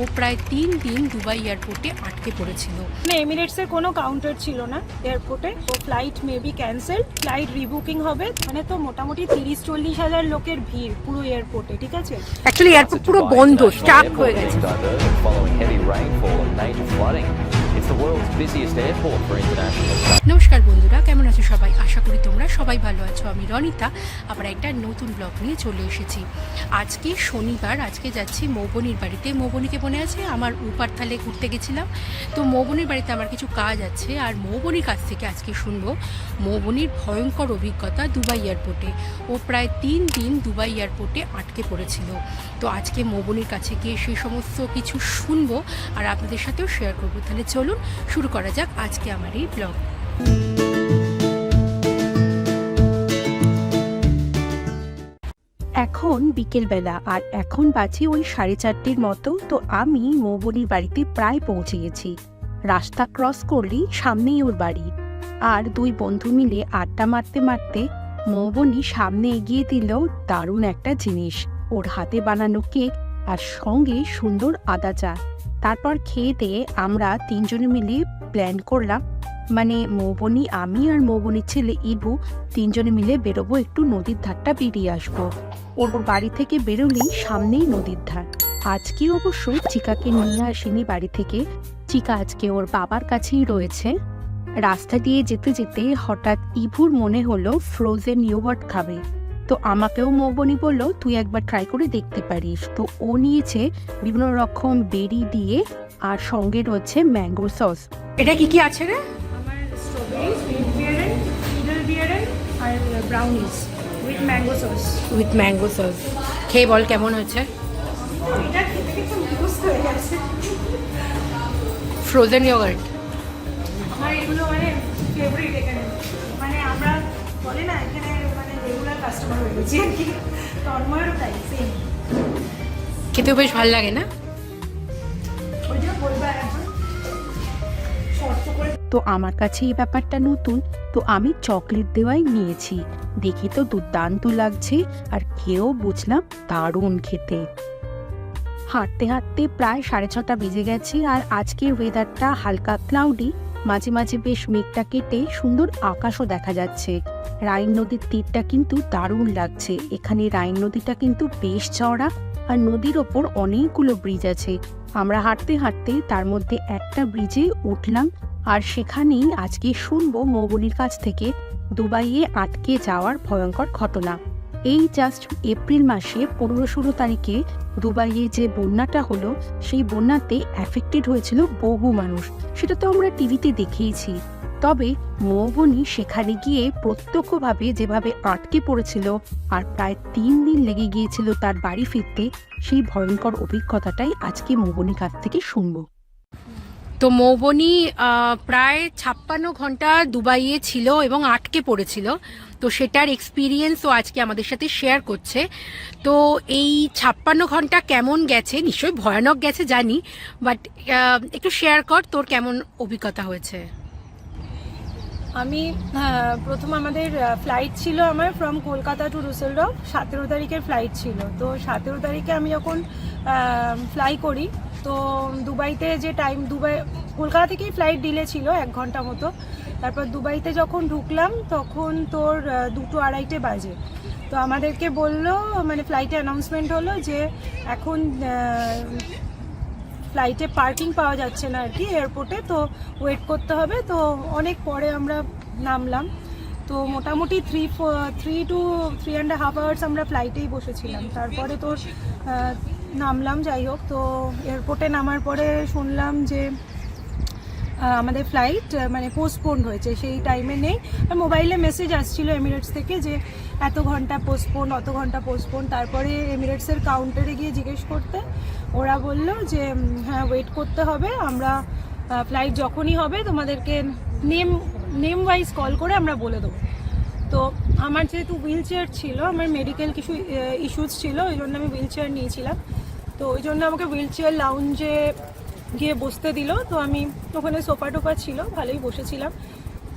ও প্রায় তিন দিন দুবাই এয়ারপোর্টে আটকে পড়েছিল। মানে এমিরেটসের কোনো কাউন্টার ছিল না এয়ারপোর্টে। ও flight maybe cancel flight rebooking হবে। মানে তো মোটামুটি তিরিশ চল্লিশ হাজার লোকের ভিড় পুরো এয়ারপোর্টে ঠিক আছে? অ্যাকচুয়ালি এয়ারপোর্ট পুরো বন্ধ স্টাফ হয়ে গেছে। নমস্কার বন্ধুরা, কেমন আছো সবাই? আশা করি তোমরা সবাই ভালো আছো। আমি রনিতা, আবার একটা নতুন ব্লগ নিয়ে চলে এসেছি। আজকে শনিবার, আজকে যাচ্ছি মৌবনির বাড়িতে। মৌবনিকে মনে আছে? আমার উপার উপারথালে ঘুরতে গেছিলাম। তো মৌবনির বাড়িতে আমার কিছু কাজ আছে, আর মৌবনির কাছ থেকে আজকে শুনব মৌবনির ভয়ঙ্কর অভিজ্ঞতা দুবাই এয়ারপোর্টে। ও প্রায় তিন দিন দুবাই এয়ারপোর্টে আটকে পড়েছিল। তো আজকে মৌবনির কাছে গিয়ে সেই সমস্ত কিছু শুনব, আর আপনাদের সাথেও শেয়ার করব। তাহলে চলুন শুরু করা যাক আজকে আমার এই ব্লগ এখন বিকেলবেলা, আর এখন বাজে ওই সাড়ে চারটের মতো, তো আমি মৌবনির বাড়িতে প্রায় পৌঁছে গেছি। রাস্তা ক্রস করলেই সামনেই ওর বাড়ি। আর দুই বন্ধু মিলে আড্ডা মারতে মারতে মৌবনি সামনে এগিয়ে দিল দারুণ একটা জিনিস, ওর হাতে বানানো কেক আর সঙ্গে সুন্দর আদা চা তারপর খেয়ে দিয়ে আমরা তিনজনে মিলে প্ল্যান করলাম। মানে মৌবনি, আমি আর মৌবনির ছেলে ইবু তিনজনে মিলে বেরোবো একটু নদীর ধারটা বেরিয়ে আসব। ওর বাড়ি থেকে বেরোলেই সামনেই নদীর ধার। আজকে অবশ্য চিকাকে নিয়ে আসেনি বাড়ি থেকে। চিকা আজকে ওর বাবার কাছেই রয়েছে। রাস্তা দিয়ে যেতে যেতে হঠাৎ ইভুর মনে হলো ফ্রোজেন ইয়োগার্ট খাবে। তো আমাকেও মৌবনি বলল তুই একবার ট্রাই করে দেখতে পারিস। তো ও নিয়েছে বিভিন্ন রকম বেরি দিয়ে আর সঙ্গে রয়েছে ম্যাঙ্গো সস এটা কি কি আছে রে? আমার স্ট্রবেরি সুইট বিয়ারেন মিডল বিয়ারেন আর brownies with mango sauce with mango sauce খেয়ে বল কেমন হয়েছে? হয়ে ফ্রোজেন ইয়োগার্ট খেতেও বেশ ভালো লাগে না? তো আমার কাছে এই ব্যাপারটা নতুন, তো আমি চকলেট দেওয়াই নিয়েছি। দেখে তো দুর্দান্ত লাগছে, আর খেয়েও বুঝলাম দারুণ খেতে। হাঁটতে হাঁটতে প্রায় সাড়ে ছটা বেজে গেছে, আর আজকের ওয়েদারটা হালকা ক্লাউডি মাঝে মাঝে বেশ মেঘটা কেটে সুন্দর আকাশও দেখা যাচ্ছে। রাইন নদীর তীরটা কিন্তু দারুণ লাগছে। এখানে রাইন নদীটা কিন্তু বেশ চওড়া আর নদীর ওপর অনেকগুলো ব্রিজ আছে। আমরা হাঁটতে হাঁটতে তার মধ্যে একটা ব্রিজে উঠলাম আর সেখানেই আজকে শুনব মৌবনির কাছ থেকে দুবাইয়ে আটকে যাওয়ার ভয়ঙ্কর ঘটনা। এই জাস্ট এপ্রিল মাসে পনেরো ষোলো তারিখে দুবাইয়ে যে বন্যাটা হলো, সেই বন্যাতে অ্যাফেক্টেড হয়েছিল বহু মানুষ। সেটা তো আমরা টিভিতে দেখেইছি। তবে মৌবনি সেখানে গিয়ে প্রত্যক্ষভাবে যেভাবে আটকে পড়েছিল আর প্রায় তিন দিন লেগে গিয়েছিল তার বাড়ি ফিরতে, সেই ভয়ঙ্কর অভিজ্ঞতাটাই আজকে মৌবনির কাছ থেকে শুনব। তো মৌবনি প্রায় ছাপ্পান্ন ঘণ্টা দুবাইয়ে ছিল এবং আটকে পড়েছিল। তো সেটার এক্সপিরিয়েন্সও আজকে আমাদের সাথে শেয়ার করছে। তো এই ছাপ্পান্ন ঘণ্টা কেমন গেছে? নিশ্চয়ই ভয়ানক গেছে জানি। বাট একটু শেয়ার কর তোর কেমন অভিজ্ঞতা হয়েছে? আমি হ্যাঁ, প্রথম আমাদের ফ্লাইট ছিল আমার ফ্রম কলকাতা টু রুসেলডফ সতেরো তারিখের ফ্লাইট ছিল। তো সতেরো তারিখে আমি যখন ফ্লাই করি তো দুবাইতে যে টাইম দুবাই কলকাতা থেকেই ফ্লাইট ডিলে ছিল এক ঘণ্টা মতো। তারপর দুবাইতে যখন ঢুকলাম, তখন তোর দুটো আড়াইটে বাজে। তো আমাদেরকে বলল মানে ফ্লাইটে অ্যানাউন্সমেন্ট হলো যে এখন ফ্লাইটে পার্কিং পাওয়া যাচ্ছে না আর কি এয়ারপোর্টে তো ওয়েট করতে হবে। তো অনেক পরে আমরা নামলাম। তো মোটামুটি three three two three and half hours আমরা ফ্লাইটেই বসেছিলাম। তারপরে তোর নামলাম, যাই হোক। তো এয়ারপোর্টে নামার পরে শুনলাম যে আমাদের ফ্লাইট মানে পোস্টপোন্ড হয়েছে, সেই টাইমে নেই। মোবাইলে মেসেজ আসছিল এমিরেটস থেকে যে, এত ঘণ্টা পোস্টপোন অত ঘণ্টা পোস্টপোন তারপরে এমিরেটসের কাউন্টারে গিয়ে জিজ্ঞেস করতে, ওরা বলল যে হ্যাঁ ওয়েট করতে হবে। আমরা ফ্লাইট যখনই হবে, তোমাদেরকে নেম নেম ওয়াইজ কল করে আমরা বলে দেবো। তো আমার যেহেতু হুইল চেয়ার ছিল, আমার মেডিকেল কিছু ইস্যুস ছিল, ওই জন্য আমি হুইল চেয়ার নিয়েছিলাম। তো ওই জন্য আমাকে হুইল চেয়ার লাউঞ্জে গিয়ে বসতে দিল। তো আমি ওখানে সোফা টোফা ছিল, ভালোই বসেছিলাম।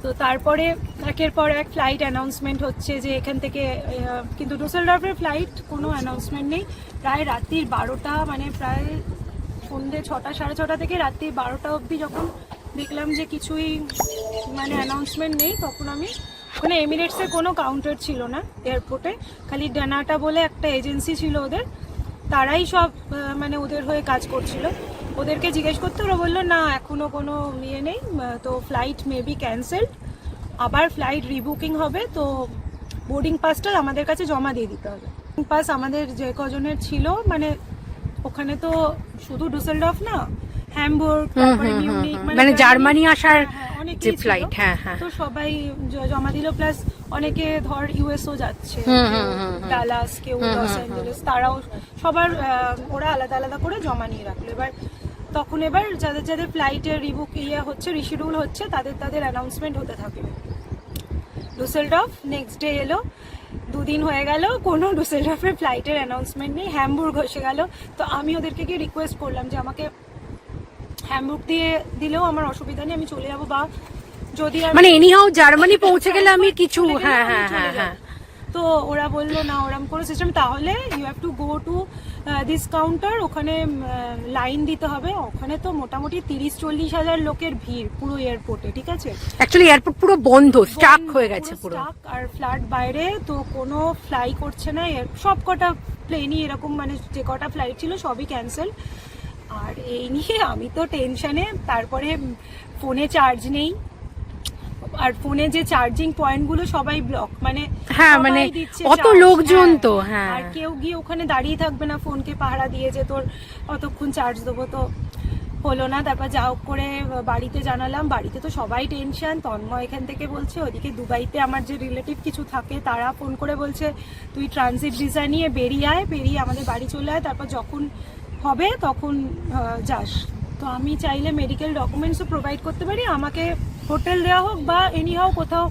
তো তারপরে একের পর এক ফ্লাইট অ্যানাউন্সমেন্ট হচ্ছে যে এখান থেকে কিন্তু ডুসেলডর্ফের ফ্লাইট কোনো অ্যানাউন্সমেন্ট নেই। প্রায় রাত্রির বারোটা মানে প্রায় সন্ধ্যে ছটা, সাড়ে ছটা থেকে রাত্রি বারোটা অবধি যখন দেখলাম যে কিছুই মানে অ্যানাউন্সমেন্ট নেই, তখন আমি, ওখানে এমিরেটসের কোনো কাউন্টার ছিল না এয়ারপোর্টে খালি ডানাটা বলে একটা এজেন্সি ছিল ওদের। তারাই সব মানে ওদের হয়ে কাজ করছিল। ওদেরকে জিজ্ঞেস করতে ওরা বলল না এখনও কোনো ইয়ে নেই তো ফ্লাইট মেবি ক্যান্সেলড আবার ফ্লাইট রিবুকিং হবে তো বোর্ডিং পাসটা আমাদের কাছে জমা দিয়ে দিতে হবে। বোর্ডিং পাস আমাদের যে কজনের ছিল মানে ওখানে তো শুধু ডুসেলডফ না হ্যামবুর্গ হুম। মানে জার্মানি আসার হ্যাঁ, হ্যাঁ, যে ফ্লাইট হ্যাঁ হ্যাঁ তো সবাই জমা দিল প্লাস অনেকে ধর ইউএসও যাচ্ছে। ডালাস কেউ লস অ্যাঞ্জেলেস তারাও সবার ওরা আলাদা আলাদা করে জমা নিয়ে রাখল। এবার তখন এবার যাদের যাদের ফ্লাইটের রিবুক ইয়ে হচ্ছে রিশিডিউল হচ্ছে তাদের তাদের অ্যানাউন্সমেন্ট হতে থাকবে। ডুসেলডফ নেক্সট ডে এলো দুদিন হয়ে গেল কোনো ডুসেলডফের ফ্লাইটের অ্যানাউন্সমেন্ট নেই হ্যামবুর্গ এসে গেল। তো আমি ওদেরকে গিয়ে রিকোয়েস্ট করলাম যে আমাকে হ্যামবুর্গ দিয়ে দিলেও আমার অসুবিধা নেই আমি চলে যাব বা যদি মানে এনিহাও জার্মানি পৌঁছে গেলে আমি কিছু হ্যাঁ হ্যাঁ হ্যাঁ। হ্যাঁ তো ওরা বলল না ওরম কোনো সিস্টেম তাহলে you have to go to this counter ওখানে লাইন দিতে হবে। ওখানে তো মোটামুটি তিরিশ চল্লিশ হাজার লোকের ভিড় পুরো এয়ারপোর্টে ঠিক আছে? অ্যাকচুয়ালি এয়ারপোর্ট পুরো বন্ধ স্টাক হয়ে গেছে পুরো stuck আর ফ্ল্যাট বাইরে তো কোনো ফ্লাই করছে না। সব কটা প্লেনই এরকম মানে যে কটা ফ্লাইট ছিল সবই ক্যান্সেল আর এই নিয়ে আমি তো টেনশনে তারপরে ফোনে চার্জ নেই। আর ফোনে যে চার্জিং পয়েন্টগুলো সবাই ব্লক মানে হ্যাঁ, মানে অত লোকজন হ্যাঁ। তো, হ্যাঁ। আর কেউ গিয়ে ওখানে দাঁড়িয়ে থাকবে না ফোনকে পাহারা দিয়ে যে তোর অতক্ষণ চার্জ দেবো তো হলো না তারপর যা হোক করে বাড়িতে জানালাম বাড়িতে তো সবাই টেনশন তন্ময় এখান থেকে বলছে ওদিকে দুবাইতে আমার যে রিলেটিভ কিছু থাকে তারা ফোন করে বলছে তুই ট্রানজিট ভিসা নিয়ে বেরিয়ে আয় বেরিয়ে আমাদের বাড়ি চলে আয় তারপর যখন হবে তখন যাস তো আমি চাইলে মেডিকেল ডকুমেন্টসও প্রোভাইড করতে পারি। আমাকে হোটেল দেওয়া হোক বা এনি হাও কোথাও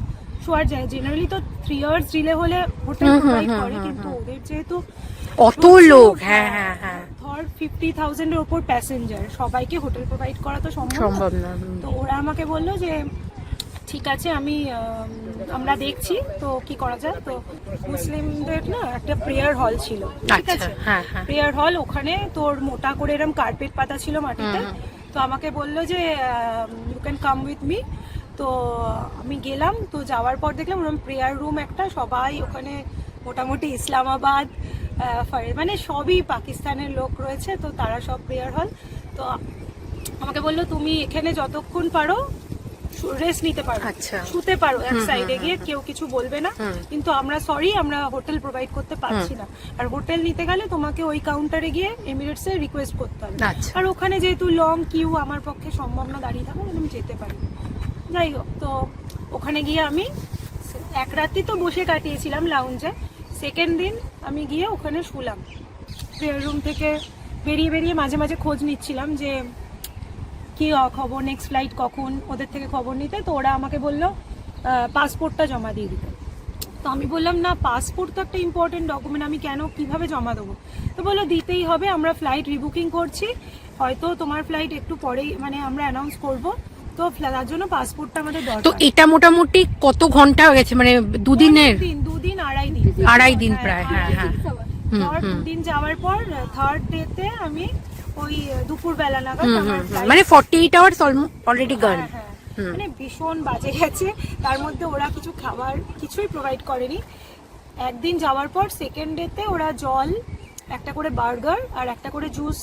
শোয়ার যায় জেনারেলি তো থ্রি ইয়ার্স ডিলে হলে হোটেল প্রোভাইড করে কিন্তু ওদের যেহেতু অত লোক হ্যাঁ হ্যাঁ হ্যাঁ ধর ফিফটি থাউজেন্ডের ওপর প্যাসেঞ্জার সবাইকে হোটেল প্রোভাইড করা তো সম্ভব না। তো ওরা আমাকে বলল যে ঠিক আছে আমি আমরা দেখছি তো কি করা যায়। তো মুসলিমদের না একটা প্রেয়ার হল ছিল ঠিক আচ্ছা আছে? হ্যাঁ হ্যাঁ। প্রেয়ার হল ওখানে তোর মোটা করে এরকম কার্পেট পাতা ছিল মাটিতে। তো আমাকে বলল যে you can come with me তো আমি গেলাম তো যাওয়ার পর দেখলাম ওরকম প্রেয়ার রুম একটা সবাই ওখানে মোটামুটি ইসলামাবাদ মানে সবই পাকিস্তানের লোক রয়েছে তো তারা সব প্রেয়ার হল তো আমাকে বলল তুমি এখানে যতক্ষণ পারো রেস্ট নিতে পারো। আচ্ছা। শুতে পারো এক সাইডে গিয়ে কেউ কিছু বলবে না। কিন্তু আমরা সরি আমরা হোটেল প্রোভাইড করতে পারছি না। আর হোটেল নিতে গেলে তোমাকে ওই কাউন্টারে গিয়ে এমিরেটস এমিরেটসে রিকোয়েস্ট করতে হবে। আচ্ছা। আর ওখানে যেহেতু লং কিউ আমার পক্ষে সম্ভব না দাঁড়িয়ে থাকো আমি যেতে পারি যাই হোক তো ওখানে গিয়ে আমি এক রাত্রি তো বসে কাটিয়েছিলাম লাউঞ্জে সেকেন্ড দিন আমি গিয়ে ওখানে শুলাম। প্রেয়ার রুম থেকে বেরিয়ে বেরিয়ে মাঝে মাঝে খোঁজ নিচ্ছিলাম যে কি খবর নেক্সট ফ্লাইট কখন ওদের থেকে খবর নিতে? তো ওরা আমাকে বলল পাসপোর্টটা জমা দিয়ে দিতে। তো আমি বললাম না পাসপোর্ট তো একটা ইম্পর্টেন্ট ডকুমেন্ট আমি কেন কীভাবে জমা দেবো? তো বলল দিতেই হবে আমরা ফ্লাইট রিবুকিং করছি। হয়তো তোমার ফ্লাইট একটু পরেই মানে আমরা অ্যানাউন্স করব। তো তার জন্য পাসপোর্টটা আমাদের তো এটা মোটামুটি কত ঘণ্টা হয়ে গেছে? মানে দুদিনের? দিন দুদিন আড়াই দিন। আড়াই দিন প্রায়, হ্যাঁ, হ্যাঁ। হুম, দুদিন যাওয়ার পর থার্ড ডেতে আমি ওই দুপুর বেলা নাগাদ মানে ফর্টি এইট আওয়ার্স অলরেডি গান। মানে ভীষণ বাজে গেছে। তার মধ্যে ওরা কিছু খাবার কিছুই প্রোভাইড করেনি। একদিন যাওয়ার পর সেকেন্ড ডেতে ওরা জল একটা করে বার্গার আর একটা করে জুস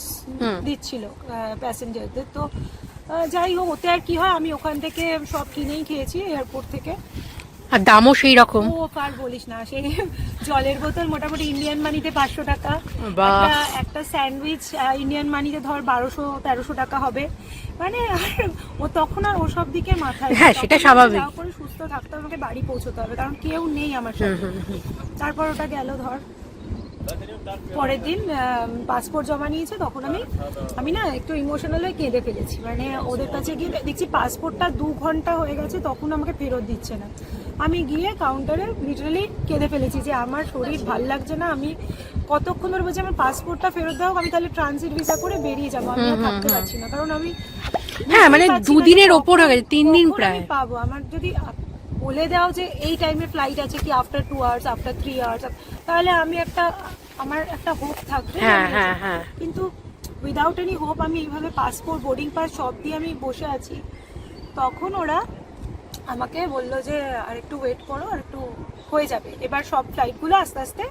দিচ্ছিল প্যাসেঞ্জারদের তো যাই হোক ওতে আর কি হয় আমি ওখান থেকে সব কিনেই খেয়েছি এয়ারপোর্ট থেকে। আর দামও সেই রকম। ও আর বলিস না সেই জলের বোতল মোটামুটি ইন্ডিয়ান মানিতে পাঁচশো টাকা। বাহ। একটা স্যান্ডউইচ ইন্ডিয়ান মানিতে ধর বারোশো তেরোশো টাকা হবে। মানে ও তখন আর ওসব দিকে মাথায় হ্যাঁ, সেটা স্বাভাবিক। করে সুস্থ থাকতে হবে, আমাকে বাড়ি পৌঁছতে হবে কারণ কেউ নেই আমার সাথে। তারপর ওটা গেল ধর। পরের দিন পাসপোর্ট জমা নিয়েছে তখন আমি আমি না একটু ইমোশনাল হয়ে কেঁদে ফেলেছি। মানে ওদের কাছে গিয়ে দেখছি পাসপোর্টটা দু ঘণ্টা হয়ে গেছে তখন আমাকে ফেরত দিচ্ছে না। আমি গিয়ে কাউন্টারে লিটারালি কেঁদে ফেলেছি যে আমার শরীর ভালো লাগছে না আমি কতক্ষণ ধরে বলছি আমার পাসপোর্টটা ফেরত দাও আমি তাহলে ট্রানজিট ভিসা করে বেরিয়ে যাব আমি আর থাকতে পারছি না। কারণ আমি হ্যাঁ, মানে দুদিনের ওপর হয়ে গেছে, তিন দিন প্রায়। আমি পাবো? আমার যদি বলে দাও যে এই টাইমে ফ্লাইট আছে কি after two hours after three hours তাহলে আমি একটা আমার একটা হোপ থাকবে হ্যাঁ হ্যাঁ হ্যাঁ। কিন্তু উইদাউট এনি হোপ আমি এইভাবে পাসপোর্ট বোর্ডিং পাস সব দিয়ে আমি বসে আছি তখন ওরা আমাকে বলল যে আর একটু ওয়েট করো আর একটু হয়ে যাবে। এবার সব ফ্লাইটগুলো আস্তে আস্তে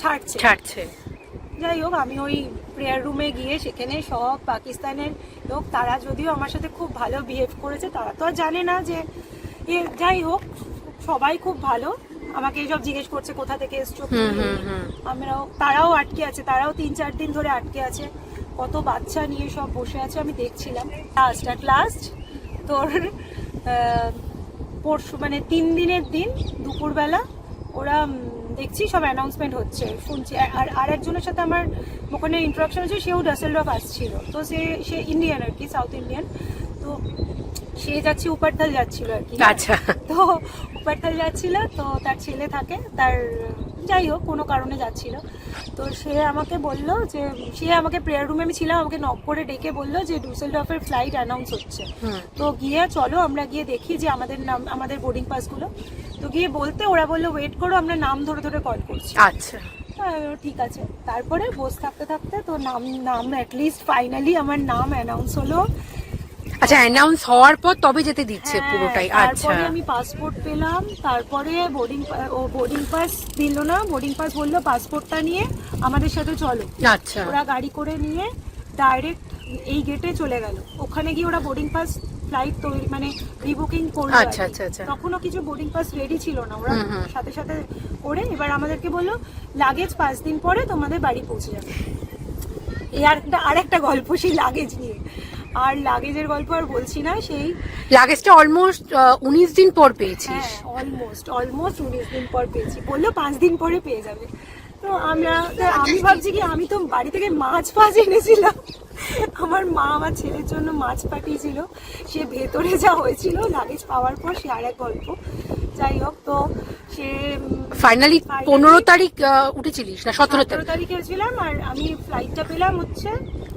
ছাড়ছে। ছাড়ছে। যাই হোক আমি ওই প্রেয়ার রুমে গিয়ে সেখানে সব পাকিস্তানের লোক তারা যদিও আমার সাথে খুব ভালো বিহেভ করেছে তারা তো আর জানে না যে এ যাই হোক সবাই খুব ভালো। আমাকে এইসব জিজ্ঞেস করছে কোথা থেকে এসছো। আমরাও তারাও আটকে আছে তারাও তিন চার দিন ধরে আটকে আছে। কত বাচ্চা নিয়ে সব বসে আছে আমি দেখছিলাম। লাস্ট অ্যাট লাস্ট তোর পরশু মানে তিন দিনের দিন দুপুরবেলা ওরা দেখছি সব অ্যানাউন্সমেন্ট হচ্ছে। শুনছি। আর আর একজনের সাথে আমার ওখানে ইন্ট্রাকশন হচ্ছে সেও ডাসেলডফ আসছিল। তো সে সে ইন্ডিয়ান আর কি সাউথ ইন্ডিয়ান তো সে যাচ্ছে উপারতাল যাচ্ছিল আর কি। আচ্ছা। তো উপারতাল যাচ্ছিল তো তার ছেলে থাকে তার যাই হোক কোনো কারণে যাচ্ছিল। তো সে আমাকে বলল যে সে আমাকে প্রেয়ার রুমে আমি ছিলাম আমাকে নক করে ডেকে বলল যে ডুসেল ডুসেলডফের ফ্লাইট অ্যানাউন্স হচ্ছে তো গিয়ে চলো আমরা গিয়ে দেখি যে আমাদের নাম আমাদের বোর্ডিং পাসগুলো তো গিয়ে বলতে ওরা বলল ওয়েট করো আমরা নাম ধরে ধরে কল করছি। আচ্ছা। ঠিক আছে। তারপরে বসে থাকতে থাকতে তো নাম নাম অ্যাটলিস্ট ফাইনালি আমার নাম অ্যানাউন্স হলো। আচ্ছা অ্যানাউন্স হওয়ার পর তবে যেতে দিচ্ছে হ্যাঁ, পুরোটাই। আচ্ছা। তারপরে আমি পাসপোর্ট পেলাম তারপরে বোর্ডিং ও বোর্ডিং পাস দিল না বোর্ডিং পাস বলল পাসপোর্টটা নিয়ে আমাদের সাথে চলো। আচ্ছা। ওরা গাড়ি করে নিয়ে ডাইরেক্ট এই গেটে চলে গেল। ওখানে গিয়ে ওরা বোর্ডিং পাস ফ্লাইট তৈরি মানে রিবুকিং করল আচ্ছা, আচ্ছা, আচ্ছা। তখনও কিছু বোর্ডিং পাস রেডি ছিল না। ওরা। সাথে সাথে করে এবার আমাদেরকে বলল লাগেজ পাঁচ দিন পরে তোমাদের বাড়ি পৌঁছে যাবে। এই আর একটা আর একটা গল্প সেই লাগেজ নিয়ে। আর লাগেজের গল্প আর বলছি না সেই লাগেজটা অলমোস্ট উনিশ দিন পর পেয়েছিস। হ্যাঁ অলমোস্ট অলমোস্ট উনিশ দিন পর পেয়েছি। বলল পাঁচ দিন পরে পেয়ে যাবে। তো আমরা আমি ভাবছি কি আমি তো বাড়ি থেকে মাছ ফাছ এনেছিলাম। আমার মা আমার ছেলের জন্য মাছ পাঠিয়েছিল। সে ভেতরে যা হয়েছিল লাগেজ পাওয়ার পর সে আর এক গল্প। যাই হোক তো সে ফাইনালি পনেরো তারিখ উঠেছিলিস না সতেরো তারিখে? ছিলাম আর আমি ফ্লাইটটা পেলাম হচ্ছে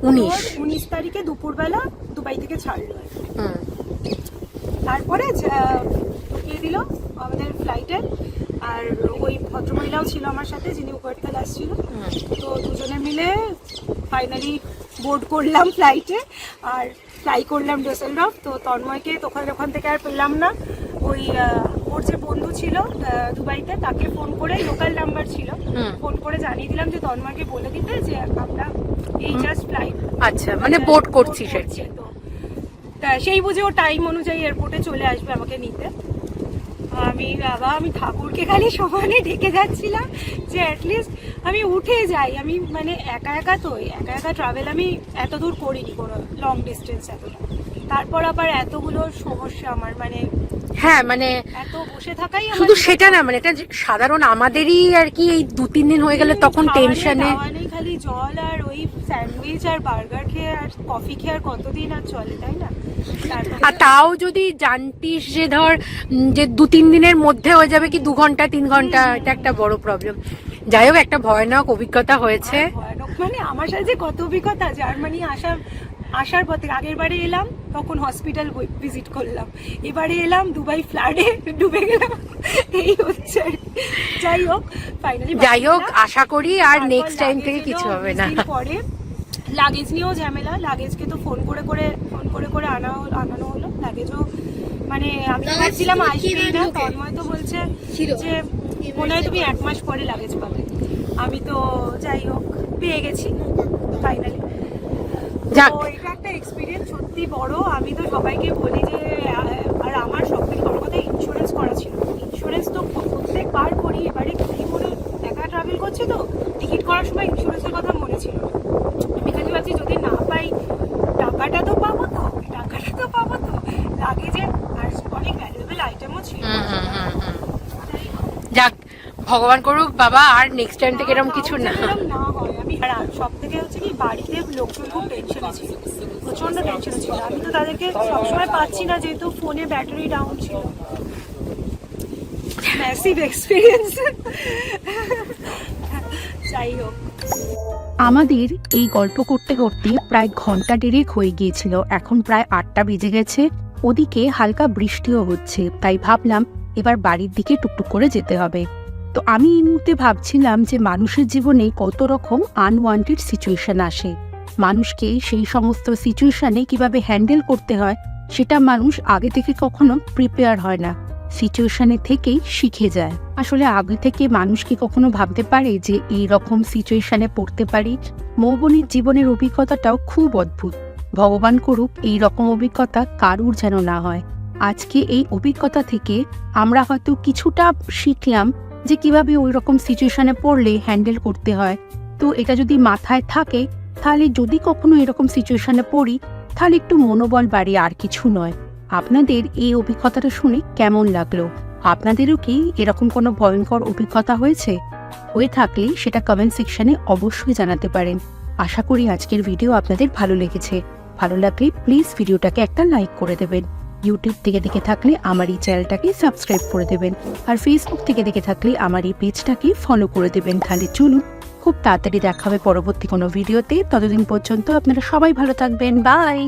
উনিশ। উনিশ তারিখে দুপুরবেলা দুবাই থেকে ছাড়লো। তারপরে ঢুকিয়ে দিল আমাদের ফ্লাইটে আর ওই ভদ্রমহিলাও ছিল আমার সাথে যিনি উপরতল আসছিল। তো দুজনে মিলে ফাইনালি বোর্ড করলাম ফ্লাইটে আর ফ্লাই করলাম ডোসেলডফ তো তন্ময়কে তখন ওখান থেকে আর পেলাম না। ওই ওর যে বন্ধু ছিল দুবাইতে তাকে ফোন করে লোকাল নাম্বার ছিল। ফোন করে জানিয়ে দিলাম যে তন্ময়কে বলে দিতে যে আমরা এই জাস্ট ফ্লাইট আচ্ছা মানে বোর্ড করছি আর তো। তা সেই বুঝে ও টাইম অনুযায়ী এয়ারপোর্টে চলে আসবে আমাকে নিতে। আমি বাবা আমি ঠাকুরকে খালি সমানে ডেকে যাচ্ছিলাম যে অ্যাটলিস্ট আমি উঠে যাই। আমি মানে একা একা তো একা একা ট্রাভেল আমি এত দূর করিনি কোনো লং ডিস্টেন্স এতটা তারপর আবার এতগুলো সমস্যা আমার মানে হ্যাঁ মানে এত বসে থাকাই শুধু সেটা না মানে এটা সাধারণ আমাদেরই আর কি এই দু তিন দিন হয়ে গেলে তখন টেনশনে খালি জল আর ওই স্যান্ডউইচ আর বার্গার খেয়ে আর কফি খেয়ে আর কতদিন আর চলে তাই না? আর তাও যদি জানতিস যে ধর যে দু তিন দিনের মধ্যে হয়ে যাবে কি দু ঘণ্টা তিন ঘণ্টা এটা একটা বড় প্রবলেম যাই হোক একটা ভয়ানক অভিজ্ঞতা হয়েছে। মানে আমার সাথে কত অভিজ্ঞতা জার্মানি আসার আসার পথে আগের বারে এলাম তখন হসপিটাল ভিজিট করলাম। এবারে এলাম দুবাই ফ্লাডে ডুবে গেলাম। এই হচ্ছে যাই হোক ফাইনালি যাই হোক আশা করি আর নেক্সট টাইম থেকে কিছু হবে না। পরে লাগেজ নিয়েও ঝামেলা লাগেজকে তো ফোন করে করে করে করে আনা আনানো হলো। লাগেজও মানে আমি ভাবছিলাম আসবে না তন্ময় তো বলছে যে মনে হয় তুমি এক মাস পরে লাগেজ পাবে। আমি তো যাই হোক পেয়ে গেছি ফাইনালি তো এটা একটা এক্সপিরিয়েন্স সত্যি বড়। আমি তো সবাইকে বলি যে আহ, আর আমার সব থেকে বড় কথা ইন্স্যুরেন্স করা ছিল ইন্স্যুরেন্স তো প্রত্যেকবার করি এবারে কি করে একা ট্রাভেল করছে তো টিকিট করার সময় ইন্স্যুরেন্সের কথা মনে ছিল না। আমি খালি ভাবছি যদি না পাই টাকাটা তো পাবো তো টাকাটা তো পাবো তো লাগে যে আর অনেক ভ্যালুয়েবল আইটেমও ছিল হুম, হুম, হুম, হুম। যাক ভগবান করুক বাবা আর নেক্সট টাইম থেকে এরকম কিছু না। হয়। আমি আর সব থেকে হচ্ছে কি বাড়িতে লোকজন খুব টেনশনে ছিল। প্রচণ্ড টেনশনে ছিল। আমি তো তাদেরকে সবসময় পাচ্ছি না যেহেতু ফোনে ব্যাটারি ডাউন ছিল। ম্যাসিভ এক্সপিরিয়েন্স যাই হোক। আমাদের এই গল্প করতে করতে প্রায় ঘণ্টা দেড়েক হয়ে গিয়েছিল। এখন প্রায় আটটা বেজে গেছে। ওদিকে হালকা বৃষ্টিও হচ্ছে। তাই ভাবলাম এবার বাড়ির দিকে টুকটুক করে যেতে হবে। তো আমি এই মুহূর্তে ভাবছিলাম যে মানুষের জীবনে কত রকম আনওয়ান্টেড সিচুয়েশন আসে। মানুষকে সেই সমস্ত সিচুয়েশনে কীভাবে হ্যান্ডেল করতে হয়, সেটা মানুষ আগে থেকে কখনো প্রিপেয়ার হয় না। সিচুয়েশনে থেকেই শিখে যায়। আসলে আগে থেকে মানুষ কি কখনো ভাবতে পারে যে এই রকম সিচুয়েশনে পড়তে পারি? মৌবনির জীবনের অভিজ্ঞতাটাও খুব অদ্ভুত। ভগবান করুক এই রকম অভিজ্ঞতা কারুর যেন না হয়। আজকে এই অভিজ্ঞতা থেকে আমরা হয়তো কিছুটা শিখলাম যে কীভাবে ওই রকম সিচুয়েশনে পড়লে হ্যান্ডেল করতে হয়। তো এটা যদি মাথায় থাকে, তাহলে যদি কখনো এরকম সিচুয়েশনে পড়ি, তাহলে একটু মনোবল বাড়ে আর কিছু নয়। আপনাদের এই অভিজ্ঞতাটা শুনে কেমন লাগল? আপনাদেরও কি এরকম কোনো ভয়ঙ্কর অভিজ্ঞতা হয়েছে? হয়ে থাকলে সেটা কমেন্ট সেকশনে অবশ্যই জানাতে পারেন। আশা করি আজকের ভিডিও আপনাদের ভালো লেগেছে। ভালো লাগলে প্লিজ ভিডিওটাকে একটা লাইক করে দেবেন। ইউটিউব থেকে দেখে থাকলে আমার এই চ্যানেলটাকে সাবস্ক্রাইব করে দেবেন। আর ফেসবুক থেকে দেখে থাকলে আমার এই পেজটাকে ফলো করে দেবেন। তাহলে চলুন, খুব তাড়াতাড়ি দেখা হবে পরবর্তী কোনো ভিডিওতে ততদিন পর্যন্ত আপনারা সবাই ভালো থাকবেন। বাই